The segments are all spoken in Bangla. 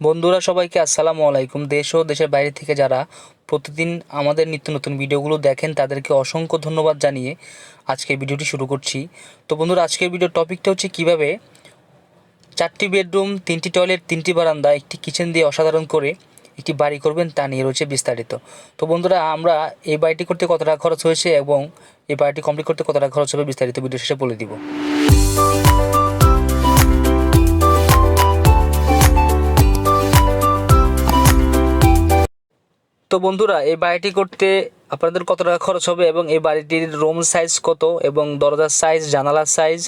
বন্ধুরা, সবাইকে আসসালামু আলাইকুম। দেশ ও দেশের বাইরে থেকে যারা প্রতিদিন আমাদের নিত্য নতুন ভিডিওগুলো দেখেন, তাদেরকে অসংখ্য ধন্যবাদ জানিয়ে আজকের ভিডিওটি শুরু করছি। তো বন্ধুরা, আজকের ভিডিওর টপিকটা হচ্ছে কীভাবে চারটি বেডরুম, তিনটি টয়লেট, তিনটি বারান্দা, একটি কিচেন দিয়ে অসাধারণ করে একটি বাড়ি করবেন তা নিয়ে রয়েছে বিস্তারিত। তো বন্ধুরা, আমরা এই বাড়িটি করতে কত টাকা খরচ হয়েছে এবং এই বাড়িটি কমপ্লিট করতে কত টাকা খরচ হবে বিস্তারিত ভিডিও শেষে বলে দিব। তো বন্ধুরা, এই বাড়িটি করতে আপনাদের কত টাকা খরচ হবে এবং এই বাড়িটির রুম সাইজ কত এবং দরজার সাইজ, জানালার সাইজ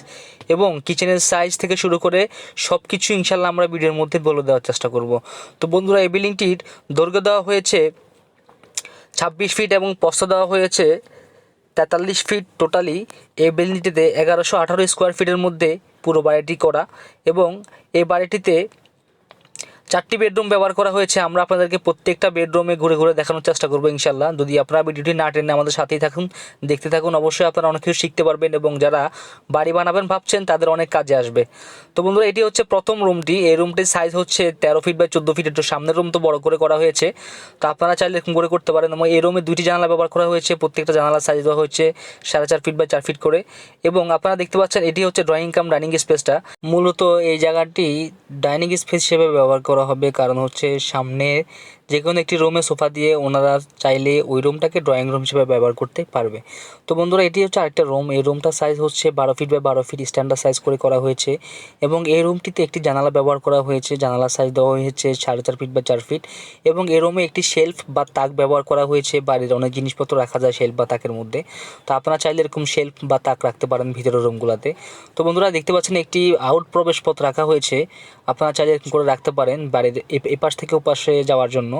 এবং কিচেনের সাইজ থেকে শুরু করে সব কিছু ইনশাল্লাহ আমরা ভিডিওর মধ্যে বলে দেওয়ার চেষ্টা করব। তো বন্ধুরা, এই বিল্ডিংটির দৈর্ঘ্য দেওয়া হয়েছে ছাব্বিশ ফিট এবং প্রস্থ দেওয়া হয়েছে তেতাল্লিশ ফিট টোটালি। এই বিল্ডিংটিতে এগারোশো আঠারো স্কোয়ার ফিটের মধ্যে পুরো বাড়িটি করা এবং এই বাড়িটিতে চারটি বেডরুম ব্যবহার করা হয়েছে। আমরা আপনাদেরকে প্রত্যেকটা বেডরুমে ঘুরে ঘুরে দেখানোর চেষ্টা করব ইনশাল্লাহ যদি আপনারা ভিডিওটি না টেনে আমাদের সাথেই থাকুন, দেখতে থাকুন, অবশ্যই আপনারা অনেক কিছু শিখতে পারবেন এবং যারা বাড়ি বানাবেন ভাবছেন তাদের অনেক কাজে আসবে। তো বন্ধুরা, এটি হচ্ছে প্রথম রুমটি। এই রুমটির সাইজ হচ্ছে তেরো ফিট বাই চোদ্দ ফিট একটু সামনের রুম তো বড় করে করা হয়েছে। তো আপনারা চাইলে এরকম করে করতে পারেন এবং এই রুমে দুইটি জানালা ব্যবহার করা হয়েছে। প্রত্যেকটা জানালার সাইজ দেওয়া হয়েছে সাড়ে চার ফিট বাই চার ফিট করে। এবং আপনারা দেখতে পাচ্ছেন, এটি হচ্ছে ড্রয়িং কাম ডাইনিং স্পেসটা মূলত এই জায়গাটি ডাইনিং স্পেস হিসেবে ব্যবহার করা হবে। কারণ হচ্ছে সামনে যে কোনো একটি রুমে সোফা দিয়ে ওনারা চাইলে ওই রুমটাকে ড্রয়িং রুম হিসেবে ব্যবহার করতে পারবে। তো বন্ধুরা, এটি হচ্ছে আরেকটা রুম এই রুমটার সাইজ হচ্ছে বারো ফিট বাই বারো ফিট স্ট্যান্ডার্ড সাইজ করে করা হয়েছে এবং এই রুমটিতে একটি জানালা ব্যবহার করা হয়েছে। জানালার সাইজ দেওয়া হয়েছে সাড়ে চার ফিট বা চার ফিট এবং এই রুমে একটি শেলফ বা তাক ব্যবহার করা হয়েছে। বাড়ির অনেক জিনিসপত্র রাখা যায় শেলফ বা তাকের মধ্যে। তো আপনারা চাইলে এরকম শেলফ বা তাক রাখতে পারেন ভিতরের রুমগুলোতে তো বন্ধুরা, দেখতে পাচ্ছেন একটি আউট প্রবেশ পথ রাখা হয়েছে। আপনারা চাইলে এরকম করে রাখতে পারেন। বাড়ির এপাশ থেকে ওপাশে যাওয়ার জন্য।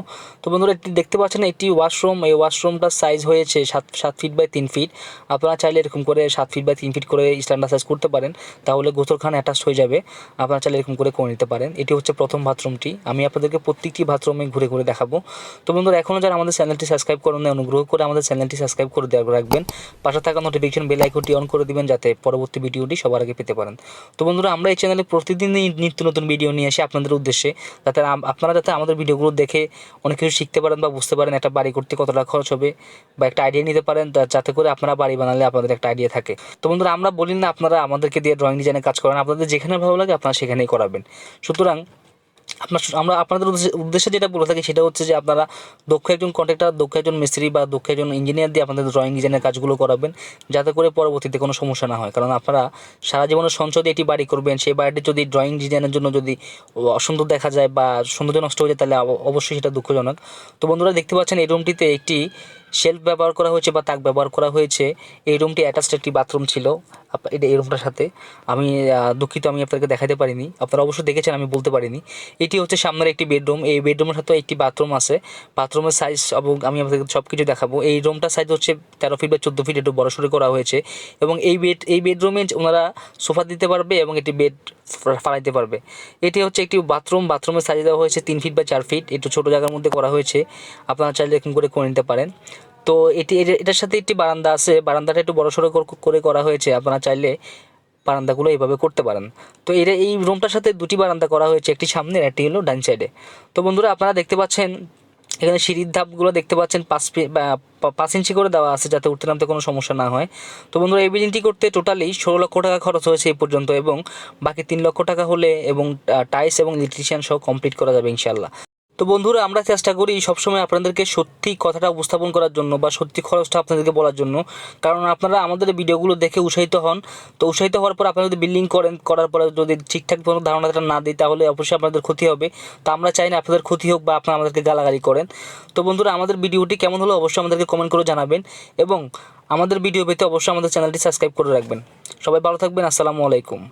তো বন্ধুরা দেখতে পাচ্ছেন একটি ওয়াশরুম এই ওয়াশরুমটার সাইজ হয়েছে সাত সাত ফিট বাই তিন ফিট আপনারা চাইলে এরকম করে সাত ফিট বাই তিন ফিট করে স্ট্যান্ডার্ড সাইজ করতে পারেন। তাহলে গোসলখানা অ্যাটাচ হয়ে যাবে। আপনারা চাইলে এরকম করে করে নিতে পারেন। এটি হচ্ছে প্রথম বাথরুমটি আমি আপনাদেরকে প্রত্যেকটি বাথরুমে ঘুরে ঘুরে দেখাবো। তো বন্ধুরা এখনও যারা আমাদের চ্যানেলটি সাবস্ক্রাইব করেন অনুগ্রহ করে আমাদের চ্যানেলটি সাবস্ক্রাইব করে দেওয়া রাখবেন। পাশে থাকা নোটিফিকেশন বেল আইকনটি অন করে দিবেন, যাতে পরবর্তী ভিডিওটি সবার আগে পেতে পারেন। তো বন্ধুরা, আমরা এই চ্যানেলে প্রতিদিনই নিত্য নতুন ভিডিও নিয়ে আসি আপনাদের উদ্দেশ্যে। যাতে আপনারা যাতে আমাদের ভিডিওগুলো দেখে অনেক কিছু শিখতে পারেন বা বুঝতে পারেন একটা বাড়ি করতে কতটা খরচ হবে বা একটা আইডিয়া নিতে পারেন যাতে করে আপনারা বাড়ি বানালে আপনাদের একটা আইডিয়া থাকে। তো বন্ধুরা, আমরা বলি না আপনারা আমাদেরকে দিয়ে ড্রয়িং ডিজাইনে কাজ করেন, আপনাদের যেখানে ভালো লাগে আপনারা সেখানেই করাবেন। সুতরাং আপনার আমরা আপনাদের উদ্দেশ্যে- যেটা বলে থাকি সেটা হচ্ছে যে আপনারা দক্ষ একজন কন্ট্রাক্টর দক্ষ একজন মিস্ত্রি বা দক্ষ একজন ইঞ্জিনিয়ার দিয়ে আপনাদের ড্রয়িং ডিজাইনের কাজগুলো করাবেন, যাতে করে পরবর্তীতে কোনো সমস্যা না হয়। কারণ আপনারা সারা জীবনের সঞ্চয় দিয়ে বাড়ি করবেন, সেই বাড়িটি যদি ড্রয়িং ডিজাইনের জন্য যদি অসুন্দর দেখা যায় বা সৌন্দর্য নষ্ট হয়ে যায়, তাহলে অবশ্যই সেটা দুঃখজনক। তো বন্ধুরা, দেখতে পাচ্ছেন এই রুমটিতে একটি শেলফ ব্যবহার করা হয়েছে বা তাক ব্যবহার করা হয়েছে। এই রুমটি অ্যাটাচড একটি বাথরুম ছিল। এটা এই রুমটার সাথে। আমি দুঃখিত, আমি আপনাকে দেখাতে পারিনি। আপনারা অবশ্যই দেখেছেন, আমি বলতে পারিনি। এটি হচ্ছে সামনের একটি বেডরুম। এই বেডরুমের সাথে একটি বাথরুম আছে। বাথরুমের সাইজ আমি আপনাদের সব কিছু দেখাবো। এই রুমটার সাইজ হচ্ছে তেরো ফিট বা চোদ্দ ফিট একটু বড় সড়ো করা হয়েছে এবং এই বেড এই বেডরুমে ওনারা সোফা দিতে পারবে এবং একটি বেড ফালাইতে পারবে। এটি হচ্ছে একটি বাথরুম। বাথরুমের সাইজ দেওয়া হয়েছে তিন ফিট বা চার ফিট একটু ছোটো জায়গার মধ্যে করা হয়েছে। আপনারা চাইলে এরকম করে করে নিতে পারেন। তো এটি এটার সাথে একটি বারান্দা আছে। বারান্দাটা একটু বড় সড়ো করে করা হয়েছে। আপনারা চাইলে বারান্দাগুলো এইভাবে করতে পারেন। তো এর এই রুমটার সাথে দুটি বারান্দা করা হয়েছে, একটি সামনে একটি হলো ডান সাইডে তো বন্ধুরা, আপনারা দেখতে পাচ্ছেন, এখানে সিঁড়ির ধাপগুলো দেখতে পাচ্ছেন, পাঁচ পাঁচ ইঞ্চি করে দেওয়া আছে যাতে উঠতে নামতে কোনো সমস্যা না হয়। তো বন্ধুরা, এই বিল্ডিংটি করতে টোটালি ষোলো লক্ষ টাকা খরচ হয়েছে এই পর্যন্ত এবং বাকি তিন লক্ষ টাকা হলে এবং টাইলস এবং ইলেকট্রিশিয়ান সহ কমপ্লিট করা যাবে ইনশাল্লাহ তো বন্ধুরা, আমরা চেষ্টা করি সবসময় আপনাদেরকে সত্যি কথাটা উপস্থাপন করার জন্য বা সত্যি খরচটা আপনাদেরকে বলার জন্য। কারণ আপনারা আমাদের ভিডিওগুলো দেখে উৎসাহিত হন। তো উৎসাহিত হওয়ার পর আপনারা যদি বিল্ডিং করেন, করার পরে যদি ঠিকঠাক কোনো ধারণাটা না দিই, তাহলে অবশ্যই আপনাদের ক্ষতি হবে। তো আমরা চাই না আপনাদের ক্ষতি হোক বা আপনারা আমাদেরকে গালাগালি করেন। তো বন্ধুরা, আমাদের ভিডিওটি কেমন হলো অবশ্যই আমাদেরকে কমেন্ট করে জানাবেন এবং আমাদের ভিডিও পেতে অবশ্যই আমাদের চ্যানেলটি সাবস্ক্রাইব করে রাখবেন। সবাই ভালো থাকবেন, আসসালামু আলাইকুম।